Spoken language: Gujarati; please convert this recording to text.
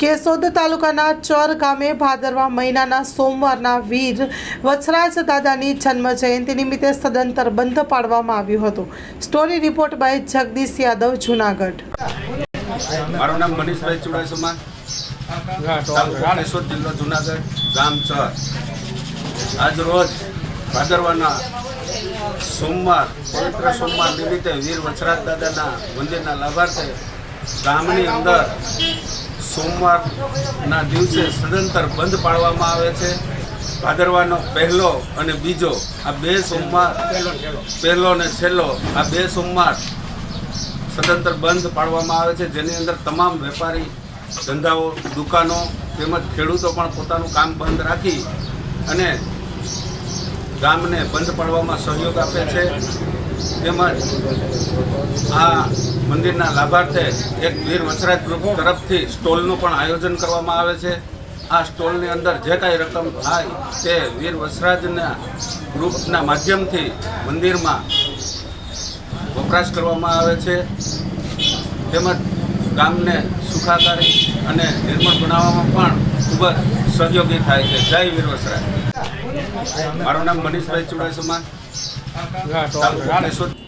કેશોદ તાલુકાના ચોર ગામે ભાદરવા મહિનાના સોમવારના વીર વછરાજ દાદાની જન્મ જયંતિ નિમિત્તે સદંતર બંધ પાડવામાં આવ્યું હતું. Story report by Jagdish Yadav, Junagadh. મારું નામ મનીષભાઈ ચુડાસમા. તાલુકો જિલ્લો જુનાગઢ, ગામ ચોર. આજ રોજ ભાદરવાના સોમવાર, પવિત્ર સોમવાર નિમિત્તે વીર વછરાજ દાદાના મંદિરના લાભાર્થે ગામની અંદર સોમવારના દિવસે સદંતર બંધ પાડવામાં આવે છે. ભાદરવાનો પહેલો અને બીજો આ બે સોમવાર, પહેલો અને છેલ્લો આ બે સોમવાર સદંતર બંધ પાડવામાં આવે છે. જેની અંદર તમામ વેપારી, ધંધાઓ, દુકાનો તેમજ ખેડૂતો પણ પોતાનું કામ બંધ રાખી અને ગામને બંધ પાડવામાં સહયોગ આપે છે. તેમજ આ મંદિરના લાભાર્થે એક વીર વસરાજ ગ્રુપ તરફથી સ્ટોલનું પણ આયોજન કરવામાં આવે છે. આ સ્ટોલની અંદર જે કાંઈ રકમ થાય તે વીર વસરાજના ગ્રુપના માધ્યમથી મંદિરમાં વપરાશ કરવામાં આવે છે. તેમજ ગામને સુખાકારી અને નિર્મળ બનાવવામાં પણ ખૂબ જ સહયોગી થાય છે. જય વીર વસરાજ મારું નામ મનીષભાઈ ચુડાસમા. તાલુકો કેશોદ